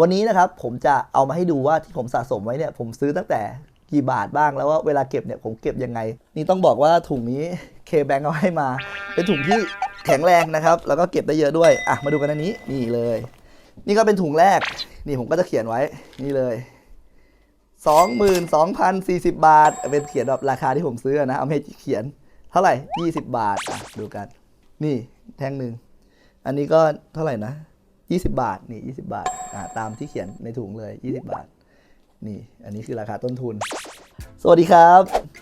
วันนี้นะครับผมจะเอามาให้ดูว่าที่ผมสะสมไว้เนี่ยผมซื้อตั้งแต่กี่บาทบ้างแล้วว่าเวลาเก็บเนี่ยผมเก็บยังไง นี่ต้องบอกว่าถุงนี้เคแบงเอาให้มา เป็นถุงที่แข็งแรงนะครับ แล้วก็เก็บได้เยอะด้วย อะมาดูกันอันนี้นี่เลย นี่ก็เป็นถุงแรก นี่ผมก็จะเขียนไว้นี่เลย22,040 บาท เป็นเขียนแบบราคาที่ผมซื้อนะ เอาให้เขียนเท่าไหร่ 20 บาทอะดูกัน นี่แท่งหนึ่ง อันนี้ก็เท่าไหร่นะ 20 บาทนี่20 บาทอ่าตามที่เขียนในถุงเลย 20 บาท นี่ อันนี้คือราคาต้นทุน สวัสดีครับ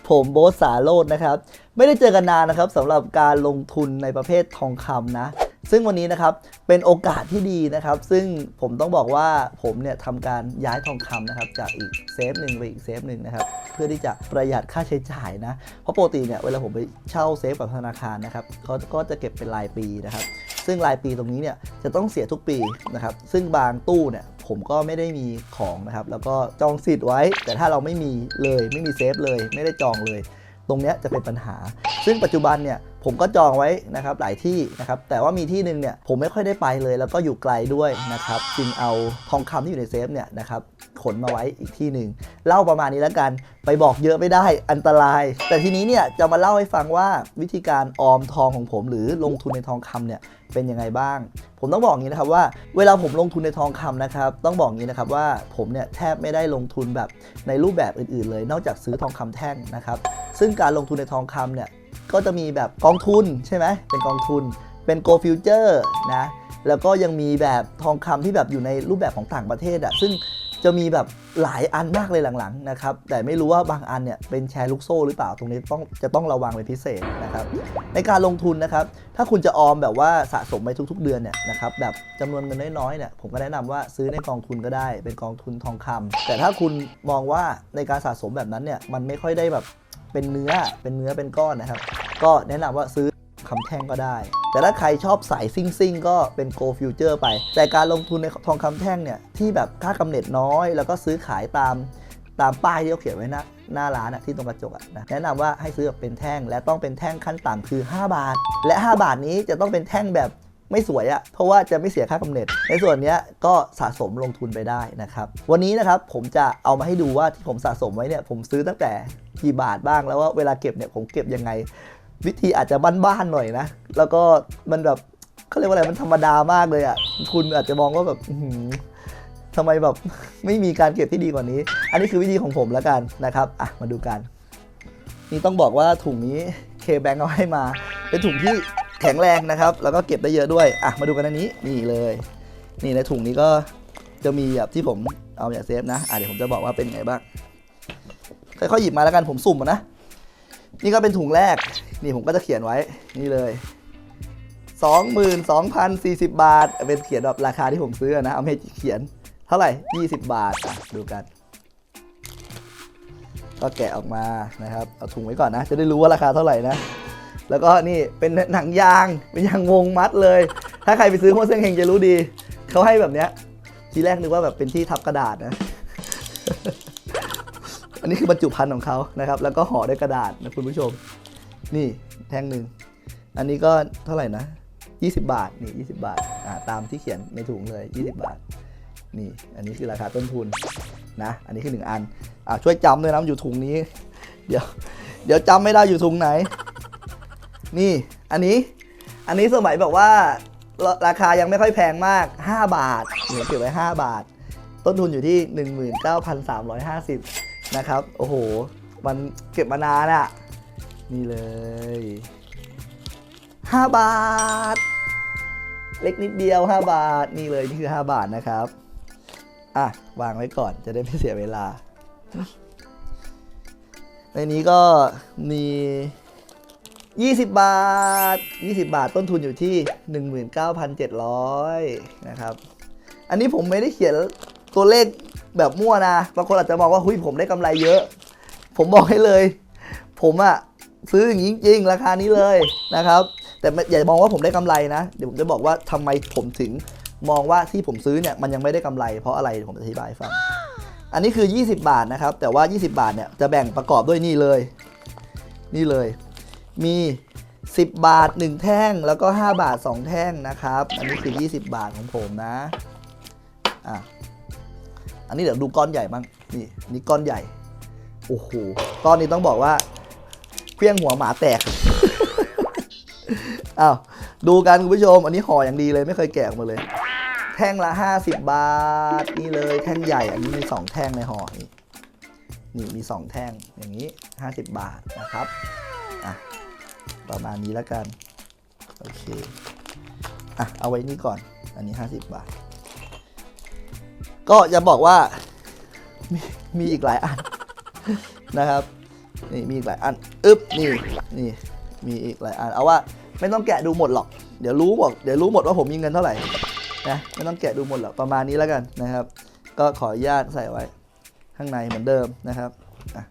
ผมโบ๊ทสาโรจน์นะครับ ไม่ได้เจอกันนานนะครับสำหรับการลงทุนในประเภททองคำนะ ซึ่งวันนี้นะครับเป็นโอกาสที่ดีนะครับ ซึ่งผมต้องบอกว่าผมเนี่ยทำการย้ายทองคำนะครับ จากอีกเซฟหนึ่งไปอีกเซฟหนึ่งนะครับ เพื่อที่จะประหยัดค่าใช้จ่ายนะ เพราะปกติเนี่ยเวลาผมไปเช่าเซฟกับธนาคารนะครับเขาก็จะเก็บเป็นรายปีนะครับ ซึ่งรายปีตรงนี้เนี่ยจะต้องเสียทุกปีนะครับ ซึ่งบางตู้เนี่ยผมก็ไม่ได้มีของนะครับ แล้วก็จองสิทธิ์ไว้ แต่ถ้าเราไม่มีเลยไม่มีเซฟเลย ไม่ได้จองเลย ตรงนี้จะเป็นปัญหา ซึ่งปัจจุบันเนี่ยผมก็จองไว้นะครับหลายที่นะครับแต่ว่ามีที่หนึ่งเนี่ยผมไม่ค่อยได้ไปเลย แล้วก็อยู่ไกลด้วยนะครับจึงเอาทองคำที่อยู่ในเซฟเนี่ยนะครับขนมาไว้อีกที่หนึ่งเล่าประมาณนี้แล้วกันไปบอกเยอะไม่ได้อันตราย แต่ทีนี้เนี่ยจะมาเล่าให้ฟังว่าวิธีการออมทองของผมหรือลงทุนในทองคำเนี่ยเป็นยังไงบ้าง ผมต้องบอกงนี้นะครับว่าเวลาผมลงทุนในทองคำนะครับต้องบอกงนี้นะครับว่าผมเนี่ยแทบไม่ได้ลงทุนแบบในรูปแบบอื่นๆเลย นอกจากซื้อทองคำแท่งนะครับ ซึ่งการลงทุนในทองคำเนี่ยก็จะมีแบบกองทุนใช่ไหมเป็นกองทุน เป็น Go Future นะแล้วก็ยังมีแบบทองคำที่แบบอยู่ในรูปแบบของต่างประเทศอะซึ่งจะมีแบบหลายอันมากเลยหลังๆนะครับแต่ไม่รู้ว่าบางอันเนี่ยเป็นแชร์ลูกโซ่หรือเปล่าตรงนี้ต้องจะต้องระวังเป็นพิเศษนะครับในการลงทุนนะครับถ้าคุณจะออมแบบว่าสะสมไปทุก ๆ เดือนเนี่ยนะครับแบบจำนวนเงินน้อยๆเนี่ยผมก็แนะนำว่าซื้อในกองทุนก็ได้เป็นกองทุนทองคำแต่ถ้าคุณมองว่าในการสะสมแบบนั้นเนี่ยมันไม่ค่อยได้แบบ เป็นเนื้อเป็นเนื้อเป็นก้อนนะครับ ก็แนะนำว่าซื้อคำแท่งก็ได้ แต่ถ้าใครชอบสายซิ่งซิ่งๆก็เป็น Go Future ไป แต่การลงทุนในทองคำแท่งเนี่ย ที่แบบค่ากำเนิดน้อย แล้วก็ซื้อขายตามตามป้ายที่เขาเขียนไว้หน้าหน้าร้านอะที่ตรงกระจกอะนะแนะนำว่าให้ซื้อแบบเป็นแท่งและต้องเป็นแท่งขั้นต่ำคือ 5 บาท และ 5 บาทนี้จะต้องเป็นแท่งแบบ ไม่สวยอะเพราะว่าจะไม่เสียค่ากำเนิด ในส่วนนี้ก็สะสมลงทุนไปได้นะครับ วันนี้นะครับผมจะเอามาให้ดูว่าที่ผมสะสมไว้เนี่ยผมซื้อตั้งแต่กี่บาทบ้างแล้วว่าเวลาเก็บเนี่ยผมเก็บยังไง วิธีอาจจะบ้านๆหน่อยนะ แล้วก็มันแบบเขาเรียกว่าอะไรมันธรรมดามากเลยอะ่ะคุณอาจจะมองว่าแบบทำไมแบบไม่มีการเก็บที่ดีกว่านี้ อันนี้คือวิธีของผมแล้วกันนะครับอะมาดูกัน นี่ต้องบอกว่าถุงนี้เคแบงเอาให้มา เป็นถุงที่ แข็งแรงนะครับ แล้วก็เก็บได้เยอะด้วย อะ มาดูกันอันนี้ นี่เลย นี่ในถุงนี้ก็จะมีแบบที่ผมเอาจากเซฟนะ อะเดี๋ยวผมจะบอกว่าเป็นไงบ้าง ค่อยๆหยิบมาแล้วกันผมสุ่มนะ นี่ก็เป็นถุงแรก นี่ผมก็จะเขียนไว้ นี่เลย22,040 บาท เป็นเขียนแบบราคาที่ผมซื้อนะ เอาให้เขียน เท่าไหร่ 20 บาท ดูกัน ก็แกะออกมานะครับ เอาถุงไว้ก่อนนะ จะได้รู้ว่าราคาเท่าไหร่นะ แล้วก็นี่เป็นหนังยาง เป็นยางวงมัดเลย ถ้าใครไปซื้อโฮเซงเฮงจะรู้ดี เขาให้แบบเนี้ย ทีแรกนึกว่าแบบเป็นที่ทับกระดาษนะ อันนี้คือบรรจุภัณฑ์ของเขานะครับ แล้วก็ห่อด้วยกระดาษนะคุณผู้ชม นี่แท่งหนึ่ง อันนี้ก็เท่าไหร่นะ 20 บาท นี่ 20 บาท อ่า ตามที่เขียนในถุงเลย 20 บาท นี่ อันนี้คือราคาต้นทุนนะ อันนี้คือ 1 อัน อ่าช่วยจำด้วยนะอยู่ถุงนี้ เดี๋ยว เดี๋ยวจำไม่ได้อยู่ถุงไหน นี่อันนี้อันนี้สมัยแบบว่าราคายังไม่ค่อยแพงมาก 5 บาทผมเก็บไว้ 5 บาท ต้นทุนอยู่ที่ 19,350 นะครับ โอ้โห มันเก็บมานานอะ นี่เลย 5 บาท เล็กนิดเดียว 5 บาท นี่เลย นี่คือ 5 บาทนะครับ อะ วางไว้ก่อนจะได้ไม่เสียเวลา ในนี้ก็มี 20 บาท 20 บาทต้นทุนอยู่ที่ 19,700 นะครับ อันนี้ผมไม่ได้เขียนตัวเลขแบบมั่วนะ บางคนอาจจะมองว่า หุยผมได้กำไรเยอะ ผมบอกให้เลย ผมอะซื้ออย่างนี้จริงๆราคานี้เลยนะครับ แต่อย่ามองว่าผมได้กำไรนะ เดี๋ยวผมจะบอกว่าทำไมผมถึงมองว่าที่ผมซื้อเนี่ยมันยังไม่ได้กำไร เพราะอะไรเดี๋ยวผมจะอธิบายให้ฟัง อันนี้คือ 20 บาทนะครับ แต่ว่า 20 บาทเนี่ยจะแบ่งประกอบด้วยนี่เลย นี่เลย มี 10 บาท 1 แท่งแล้วก็ 5 บาท 2 แท่งนะครับ อันนี้คือ 20 บาทของผมนะอะอันนี้เดี๋ยวดูก้อนใหญ่บ้างนี่นนี่ก้อนใหญ่โอ้โหก้อนนี้ต้องบอกว่าเครื่องหัวหมาแตกอ้าวดูกันคุณผู้ชม อันนี้ห่ออย่างดีเลยไม่เคยแกะออกมาเลย แท่งละ 50 บาท นี่เลยแท่งใหญ่อันนี้มี 2 แท่งในห่อนี่นี่มี 2 แท่งอย่างนี้ 50 บาทนะครับอะ ประมาณนี้แล้วกัน โอเค อะ เอาไว้นี่ก่อน อันนี้ 50 บาท ก็จะบอกว่า มีมีอีกหลายอันนะครับ นี่มีอีกหลายอัน อึ๊บ นี่ นี่ มีอีกหลายอัน เอาว่าไม่ต้องแกะดูหมดหรอก เดี๋ยวรู้บอก เดี๋ยวรู้หมดว่าผมมีเงินเท่าไหร่ นะ ไม่ต้องแกะดูหมดหรอก ประมาณนี้แล้วกันนะครับ ก็ขออนุญาตใส่ไว้ ข้างในเหมือนเดิมนะครับอะ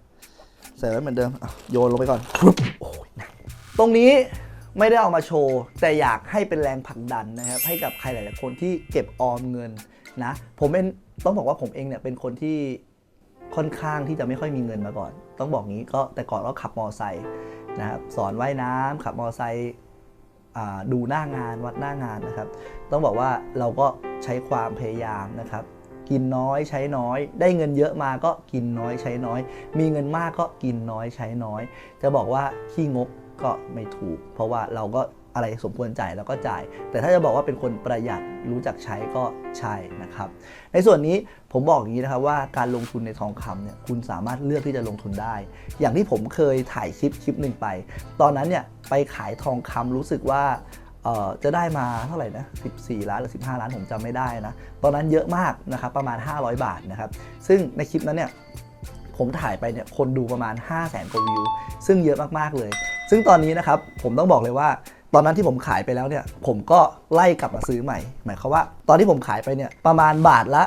ใส่ไว้เหมือนเดิมโยนลงไปก่อน ตรงนี้ไม่ได้เอามาโชว์ แต่อยากให้เป็นแรงผลักดันนะครับ ให้กับใครหลาย ๆ คนที่เก็บออมเงินนะ ผมเป็นต้องบอกว่าผมเองเนี่ยเป็นคนที่ค่อนข้างที่จะไม่ค่อยมีเงินมาก่อน ต้องบอกงี้ก็แต่ก่อนก็ขับมอไซค์นะครับสอนว่ายน้ำขับมอไซค์ดูหน้างานวัดหน้างานนะครับ ต้องบอกว่าเราก็ใช้ความพยายามนะครับ กินน้อยใช้น้อย ได้เงินเยอะมาก็กินน้อยใช้น้อย มีเงินมากก็กินน้อยใช้น้อย จะบอกว่าขี้งก ก็ไม่ถูก เพราะว่าเราก็อะไรสมควรจ่ายเราก็จ่าย แต่ถ้าจะบอกว่าเป็นคนประหยัดรู้จักใช้ก็ใช่นะครับ ในส่วนนี้ผมบอกอย่างนี้นะครับว่าการลงทุนในทองคำเนี่ยคุณสามารถเลือกที่จะลงทุนได้ อย่างที่ผมเคยถ่ายคลิปคลิปหนึ่งไป ตอนนั้นเนี่ยไปขายทองคำรู้สึกว่าเอ่อจะได้มาเท่าไหร่นะ 14 ล้านหรือ 15 ล้านผมจำไม่ได้นะ ตอนนั้นเยอะมากนะครับประมาณ 500 บาทนะครับ ซึ่งในคลิปนั้นเนี่ยผมถ่ายไปเนี่ยคนดูประมาณ 5 0 0 0 0 0กว่าวิว ซึ่งเยอะมาก ๆ เลย ซึ่งตอนนี้นะครับผมต้องบอกเลยว่า ตอนนั้นที่ผมขายไปแล้วเนี่ย ผมก็ไล่กลับมาซื้อใหม่ หมายความว่า ตอนที่ผมขายไปเนี่ยประมาณบาทละ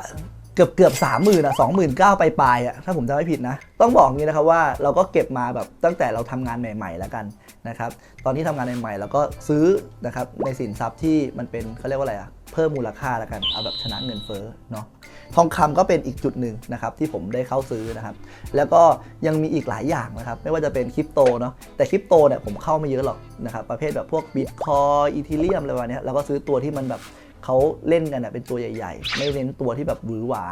กือบเกือบสามหมื่นอะสองหมื่นเก้าไปปลายๆอะถ้าผมจำไม่ผิดนะ ต้องบอกงนี้นะครับว่าเราก็เก็บมาแบบตั้งแต่เราทำงานใหม่ ๆ แล้วกันนะครับตอนที่ทำงานใหม่ๆเราก็ซื้อนะครับในสินทรัพย์ที่มันเป็นเขาเรียกว่าอะไรอะเพิ่มมูลค่าแล้วกันเอาแบบชนะเงินเฟ้อเนาะทองคำก็เป็นอีกจุดหนึ่งนะครับที่ผมได้เข้าซื้อนะครับ แล้วก็ยังมีอีกหลายอย่างนะครับ ไม่ว่าจะเป็นคริปโตเนาะแต่คริปโตเนี่ยผมเข้าไม่เยอะหรอกนะครับประเภทแบบพวกบิตคอยอีทีเรียมอะไรประมาณนี้เราก็ซื้อตัวที่มันแบบ เขาเล่นกันเป็นตัวใหญ่ ๆ ไม่เน้นตัวที่แบบหวือหวา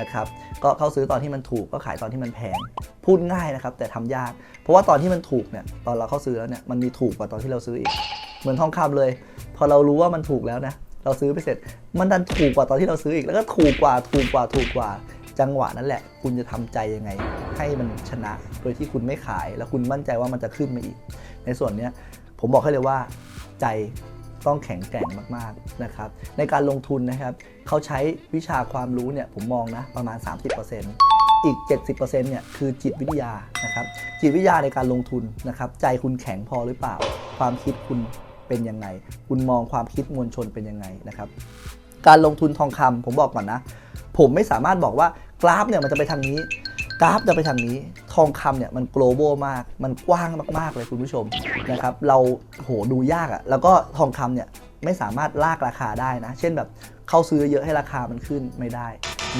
นะครับก็เข้าซื้อตอนที่มันถูกก็ขายตอนที่มันแพง พูดง่ายนะครับ แต่ทำยาก เพราะว่าตอนที่มันถูกเนี่ยตอนเราเข้าซื้อแล้วเนี่ยมันมีถูกกว่าตอนที่เราซื้ออีก เหมือนทองคำเลย พอเรารู้ว่ามันถูกแล้วนะเราซื้อไปเสร็จ มันดันถูกกว่าตอนที่เราซื้ออีกแล้วก็ถูกกว่าถูกกว่าถูกกว่าจังหวะนั้นแหละ คุณจะทำใจยังไง ให้มันชนะโดยที่คุณไม่ขาย แล้วคุณมั่นใจว่ามันจะขึ้นมาอีก ในส่วนเนี้ยผมบอกให้เลยว่าใจ ต้องแข็งแกร่งมากๆนะครับในการลงทุนนะครับเขาใช้วิชาความรู้เนี่ยผมมองนะประมาณ 30%อีก 70%เนี่ยคือจิตวิทยานะครับจิตวิทยาในการลงทุนนะครับใจคุณแข็งพอหรือเปล่า ความคิดคุณเป็นยังไง คุณมองความคิดมวลชนเป็นยังไงนะครับการลงทุนทองคำผมบอกก่อนนะ ผมไม่สามารถบอกว่ากราฟเนี่ยมันจะไปทางนี้ กราฟจะไปทางนี้ ทองคำเนี่ยมัน global มาก มันกว้างมาก ๆ เลยคุณผู้ชมนะครับ เราโหดูยากอะ่ะ แล้วก็ทองคำเนี่ยไม่สามารถลากราคาได้นะ เช่นแบบเข้าซื้อเยอะให้ราคามันขึ้นไม่ได้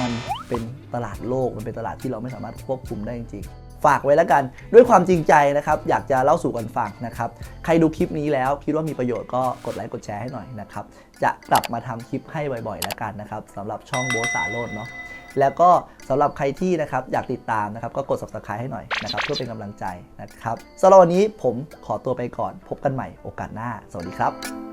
มันเป็นตลาดโลก มันเป็นตลาดที่เราไม่สามารถควบคุมได้จริงๆฝากไว้แล้วกันด้วยความจริงใจนะครับ อยากจะเล่าสู่กันฟังนะครับ ใครดูคลิปนี้แล้วคิดว่ามีประโยชน์ก็กดไลค์กดแชร์ให้หน่อยนะครับ จะกลับมาทำคลิปให้บ่อยๆแล้วกันนะครับสำหรับช่องโบสาโรดเนาะ แล้วก็สำหรับใครที่นะครับอยากติดตามนะครับก็กด subscribe ให้หน่อยนะครับเพื่อเป็นกำลังใจนะครับสำหรับวันนี้ผมขอตัวไปก่อน พบกันใหม่โอกาสหน้า สวัสดีครับ